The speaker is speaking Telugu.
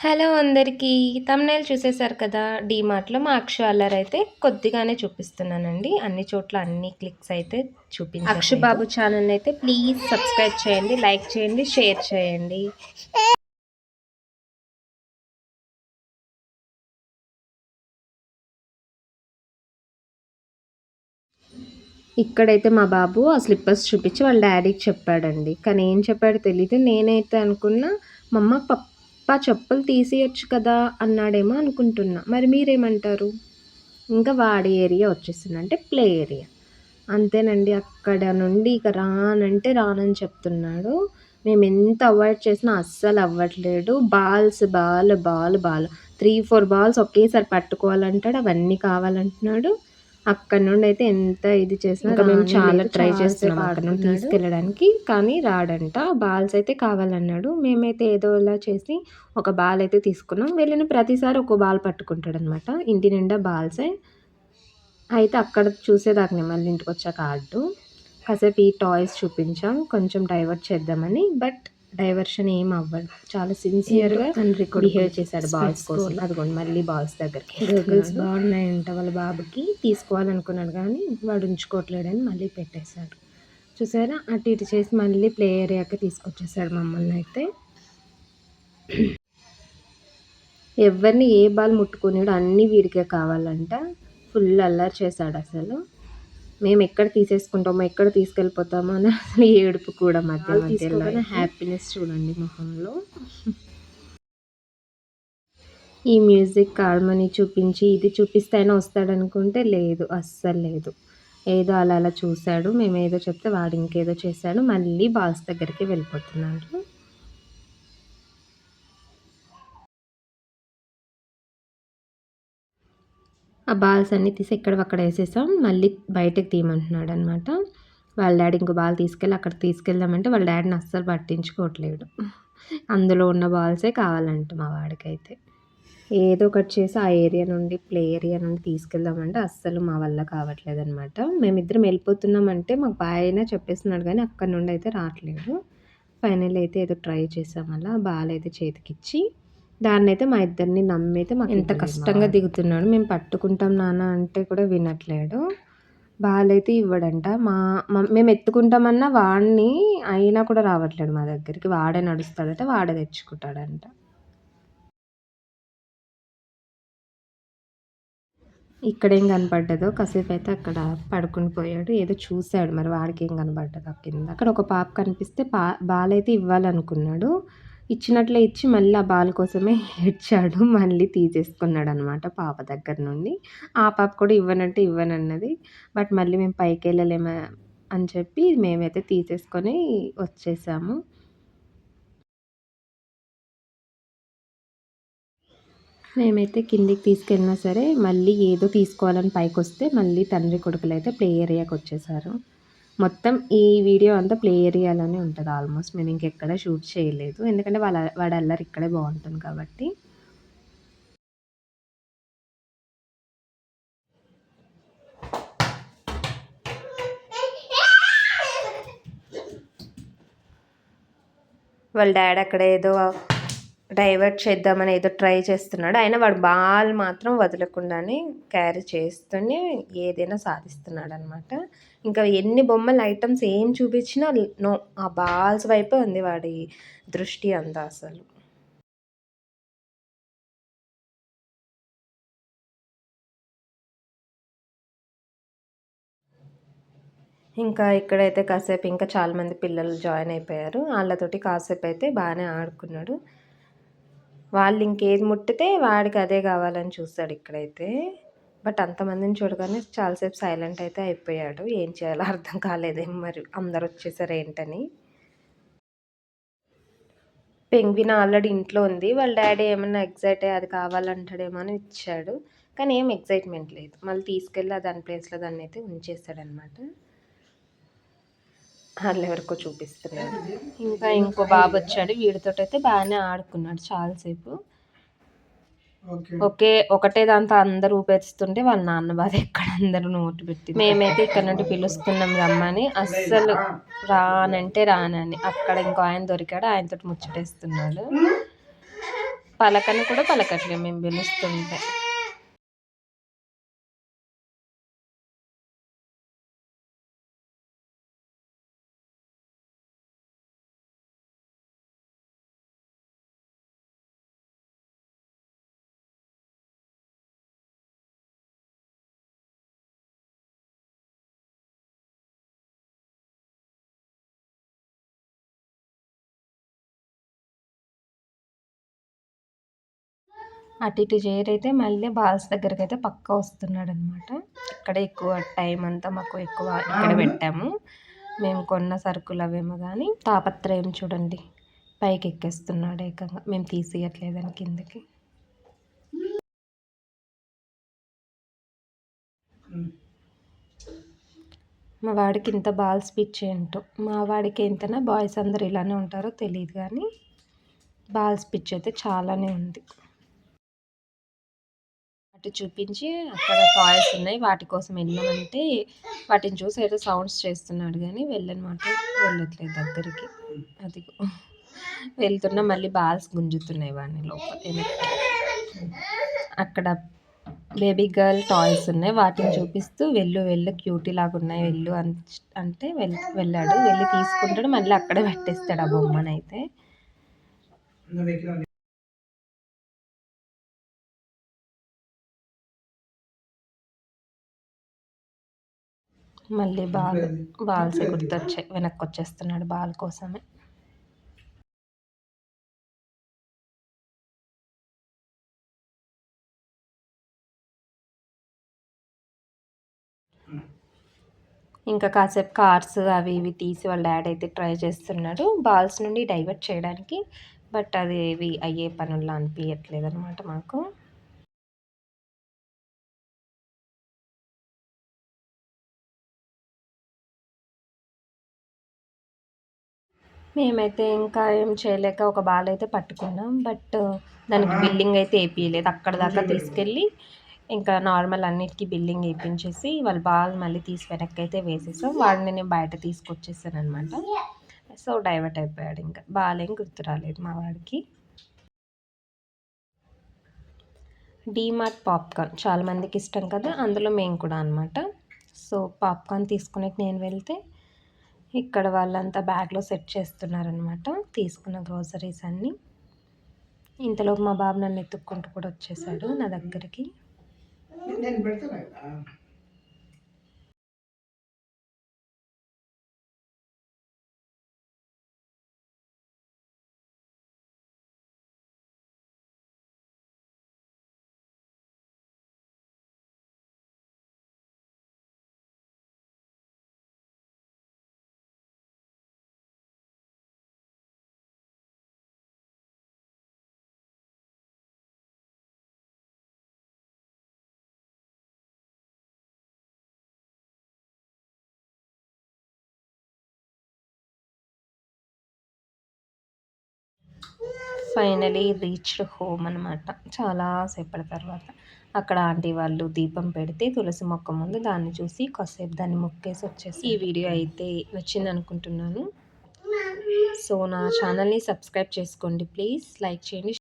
హలో అందరికీ తమ్నైల్ చూసేశారు కదా డీమార్ట్లో మా అక్షు అల్లర్ అయితే కొద్దిగానే చూపిస్తున్నానండి. అన్ని చోట్ల అన్ని క్లిక్స్ అయితే చూపించి అక్షు బాబు ఛానల్ అయితే ప్లీజ్ సబ్స్క్రైబ్ చేయండి లైక్ చేయండి షేర్ చేయండి. ఇక్కడైతే మా బాబు ఆ స్లిప్పర్స్ చూపించి వాళ్ళ డాడీకి చెప్పాడండి. కానీ ఏం చెప్పాడో తెలియదు నేనైతే అనుకున్నా మమ్మ పప్పు చెప్పులు తీసేయచ్చు కదా అన్నాడేమో అనుకుంటున్నా. మరి మీరేమంటారు? ఇంకా వాడి ఏరియా వచ్చేసింది. అంటే ప్లే ఏరియా. అంతేనండి అక్కడ నుండి ఇక రానంటే రానని చెప్తున్నాడు. మేము ఎంత అవాయిడ్ చేసినా అస్సలు అవ్వట్లేడు balls ball ball ball. Three four balls ఒకేసారి పట్టుకోవాలంటాడు. అవన్నీ కావాలంటున్నాడు. అక్కడ నుండి అయితే ఎంత ఇది చేసినా ఇంకా మేము చాలా ట్రై చేస్తున్నాం అక్కడ నుండి తీసుకెళ్ళడానికి కానీ రాడంట. బాల్స్ అయితే కావాలన్నాడు. మేమైతే ఏదో ఇలా చేసి ఒక బాల్ అయితే తీసుకున్నాం. వెళ్ళిన ప్రతిసారి ఒక బాల్ పట్టుకుంటాడు అనమాట ఇంటి నిండా బాల్సే. అయితే అక్కడ చూసేదాకా మళ్ళీ ఇంటికి వచ్చాక ఆడు. కాసేపు ఈ టాయ్స్ చూపించాం. కొంచెం డైవర్ట్ చేద్దామని. బట్ డైవర్షన్ ఏం అవ్వదు. చాలా సిన్సియర్గా తండ్రి బిహేవ్ చేశాడు బాల్స్ కోసం. అదిగోండి మళ్ళీ బాల్స్ దగ్గరికి. గర్ల్స్ బాగున్నాయంట వాళ్ళ బాబుకి. తీసుకోవాలనుకున్నాడు కానీ వాడు ఉంచుకోవట్లేడని మళ్ళీ పెట్టేశాడు. చూసారా? అటు ఇటు చేసి మళ్ళీ ప్లే ఏరియాకి తీసుకొచ్చేసాడు మమ్మల్ని అయితే. ఎవరిని ఏ బాల్ ముట్టుకున్నాడో అన్నీ వీడికే కావాలంట. ఫుల్ అల్లరి చేశాడు అసలు. మేము ఎక్కడ తీసేసుకుంటామో ఎక్కడ తీసుకెళ్ళిపోతామో అని అసలు ఏడుపు కూడా మధ్య మధ్యలో హ్యాపీనెస్ చూడండి మొహంలో. ఈ మ్యూజిక్ హార్మోని చూపించి ఇది చూపిస్తే అయినా వస్తాడనుకుంటే లేదు అస్సలు లేదు. ఏదో అలా అలా చూశాడు మేము ఏదో చెప్తే వాడు ఇంకేదో చేశాడు మళ్ళీ బాస్ దగ్గరికి వెళ్ళిపోతున్నాడు ఆ బాల్స్ అన్నీ తీసి ఎక్కడ అక్కడ వేసేసాం. మళ్ళీ బయటకు తీయమంటున్నాడు అనమాట వాళ్ళ డాడీ ఇంకో బాల్ తీసుకెళ్ళి అక్కడ తీసుకెళ్దామంటే వాళ్ళ డాడీని అస్సలు పట్టించుకోవట్లేడు అందులో ఉన్న బాల్సే కావాలంట మా వాడికైతే. ఏదో ఒకటి చేసి ఆ ఏరియా నుండి ప్లే ఏరియా నుండి తీసుకెళ్దామంటే అస్సలు మా వల్ల కావట్లేదు అనమాట మేమిద్దరం వెళ్ళిపోతున్నామంటే మాకు బాగా చెప్పేస్తున్నాడు కానీ అక్కడ నుండి అయితే రావట్లేదు. ఫైనల్ అయితే ఏదో ట్రై చేసాం అలా. బాల్ అయితే చేతికిచ్చి దాన్నైతే మా ఇద్దరిని నమ్మైతే మాకు ఎంత కష్టంగా దిగుతున్నాడు. మేము పట్టుకుంటాం నాన్న అంటే కూడా వినట్లేడు. బాలైతే ఇవ్వడంట. మా మేము ఎత్తుకుంటామన్నా వాడిని అయినా కూడా రావట్లేడు మా దగ్గరికి. వాడే నడుస్తాడట వాడే తెచ్చుకుంటాడంట. ఇక్కడ ఏం కనపడ్డదో కాసేపు అయితే అక్కడ పడుకుని పోయాడు. ఏదో చూశాడు. మరి వాడికి ఏం కనపడ్డదో కింద. అక్కడ ఒక పాప కనిపిస్తే పా బాలైతే ఇవ్వాలనుకున్నాడు. ఇచ్చినట్లే ఇచ్చి మళ్ళీ ఆ బాల్ కోసమే ఏడ్చాడు. మళ్ళీ తీసేసుకున్నాడు అనమాట పాప దగ్గర నుండి. ఆ పాప కూడా ఇవ్వనంటే ఇవ్వనన్నది. బట్ మళ్ళీ మేము పైకి వెళ్ళలేమా అని చెప్పి మేమైతే తీసేసుకొని వచ్చేసాము. మేమైతే కిందికి తీసుకెళ్ళినా సరే మళ్ళీ ఏదో తీసుకోవాలని పైకి వస్తే మళ్ళీ తండ్రి కొడుకులు అయితే ప్లే ఏరియాకి వచ్చేసారు. మొత్తం ఈ వీడియో అంతా ప్లే ఏరియాలోనే ఉంటుంది ఆల్మోస్ట్. మేము ఇంకెక్కడ షూట్ చేయలేదు. ఎందుకంటే వాళ్ళ వాడు అల్లరి ఇక్కడే బాగుంటుంది కాబట్టి. వాళ్ళ డాడీ అక్కడ ఏదో డైవర్ట్ చేద్దామని ఏదో ట్రై చేస్తున్నాడు. అయినా వాడు బాల్ మాత్రం వదలకుండానే క్యారీ చేస్తూనే ఏదైనా సాధిస్తున్నాడు అనమాట ఇంకా ఎన్ని బొమ్మల ఐటమ్స్ ఏం చూపించినా నో ఆ బాల్స్ వైపే ఉంది వాడి దృష్టి అంతా అసలు. ఇంకా ఇక్కడైతే కాసేపు ఇంకా చాలామంది పిల్లలు జాయిన్ అయిపోయారు. వాళ్ళతోటి కాసేపు అయితే బాగానే ఆడుకున్నాడు. వాళ్ళు ఇంకేది ముట్టితే వాడికి అదే కావాలని చూస్తాడు ఇక్కడైతే. బట్ అంతమందిని చూడగానే చాలాసేపు సైలెంట్ అయితే అయిపోయాడు. ఏం చేయాలో అర్థం కాలేదేం. మరి అందరు వచ్చేసారు ఏంటని. పెంగ్విన్ ఆల్రెడీ ఇంట్లో ఉంది. వాళ్ళ డాడీ ఏమన్నా ఎగ్జైట్ అయ్యి అది కావాలంటాడేమో అని ఇచ్చాడు. కానీ ఏం ఎగ్జైట్మెంట్ లేదు. మళ్ళీ తీసుకెళ్ళి దాని ప్లేస్లో దాన్ని అయితే ఉంచేస్తాడనమాట వాళ్ళు ఎవరికో చూపిస్తున్నాడు. ఇంకా ఇంకో బాబు వచ్చాడు. వీడితో అయితే బాగానే ఆడుకున్నాడు చాలాసేపు. ఒకే ఒకటే దాంతో అందరూ ఊపేస్తుంటే వాళ్ళ నాన్న బాధ ఎక్కడ అందరూ నోటు పెట్టి మేమైతే ఇక్కడ నుండి పిలుస్తున్నాం రమ్మని. అస్సలు రానంటే రానని. అక్కడ ఇంకో ఆయన దొరికాడు. ఆయనతో ముచ్చటేస్తున్నాడు. పలకని కూడా పలకట్లేదు. మేము పిలుస్తుంటే. అటు ఇటు చేరైతే మళ్ళీ బాల్స్ దగ్గరికి అయితే పక్క వస్తున్నాడు అనమాట ఇక్కడ ఎక్కువ టైం అంతా మాకు ఎక్కువ ఇక్కడ పెట్టాము. మేము కొన్న సరుకులు అవేమో కానీ తాపత్రయం చూడండి. పైకి ఎక్కేస్తున్నాడు ఏకంగా. మేము తీసేయట్లేదని కిందకి. మా వాడికి ఇంత బాల్ స్పీచ్ ఏంటో. మా వాడికి ఎంతనా బాయ్స్ అందరు ఇలానే ఉంటారో తెలియదు కానీ బాల్ స్పీచ్ అయితే చాలానే ఉంది. అటు చూపించి అక్కడ టాయ్స్ ఉన్నాయి. వాటి కోసం వెళ్ళామంటే వాటిని చూసి ఏదో సౌండ్స్ చేస్తున్నాడు కానీ వెళ్ళనమాట. వెళ్ళట్లేదు దగ్గరికి. అది వెళ్తున్నా మళ్ళీ బాల్స్ గుంజుతున్నాయి వాడిని లోపల. అక్కడ బేబీ గర్ల్ టాయ్స్ ఉన్నాయి. వాటిని చూపిస్తూ వెళ్ళు వెళ్ళు క్యూటీ లాగా ఉన్నాయి. వెళ్ళు అంటే వెళ్ళాడు. వెళ్ళి తీసుకుంటాడు. మళ్ళీ అక్కడే పెట్టేస్తాడు ఆ బొమ్మనైతే. మళ్ళీ బాల్ బాల్స్ గుర్తొచ్చాయి వెనక్కి వచ్చేస్తున్నాడు బాల్ కోసమే. ఇంకా కాసేపు కార్స్ అవి ఇవి తీసి వాళ్ళ డాడ్ అయితే ట్రై చేస్తున్నాడు బాల్స్ నుండి డైవర్ట్ చేయడానికి బట్ అది ఏవి అయ్యే పనుల్లో అనిపించట్లేదు అనమాట మాకు. మేమైతే ఇంకా ఏం చేయలేక ఒక బాల్ అయితే పట్టుకున్నాం. బట్ దానికి బిల్లింగ్ అయితే వేపించలేదు అక్కడ దాకా తీసుకెళ్ళి ఇంకా నార్మల్ అన్నిటికీ బిల్లింగ్ వేయించేసి వాళ్ళ బాల్ మళ్ళీ తీసి వెనక్కి అయితే వేసేసాం. వాడిని నేను బయట తీసుకొచ్చేసాను అనమాట సో డైవర్ట్ అయిపోయాడు ఇంకా. బాలేం గుర్తు రాలేదు మా వాడికి. డీమార్ట్ పాప్కార్న్ చాలా మందికి ఇష్టం కదా అందులో మేము కూడా అనమాట సో పాప్కార్న్ తీసుకునే నేను వెళ్తే ఇక్కడ వాళ్ళంతా బ్యాగ్లో సెట్ చేస్తున్నారనమాట తీసుకున్న గ్రోసరీస్ అన్నీ. ఇంతలోపు మా బాబు నన్ను ఎత్తుక్కుంటూ కూడా వచ్చేసాడు నా దగ్గరికి. ఫైనలీ రీచ్డ్ హోమ్ అనమాట చాలా సేపటి తర్వాత అక్కడ ఆంటీ వాళ్ళు దీపం పెడితే తులసి మొక్క ముందు దాన్ని చూసి కాసేపు దాన్ని మొక్కేసి వచ్చేసి ఈ వీడియో అయితే నచ్చింది అనుకుంటున్నాను సో నా ఛానల్ని సబ్స్క్రైబ్ చేసుకోండి ప్లీజ్ లైక్ చేయండి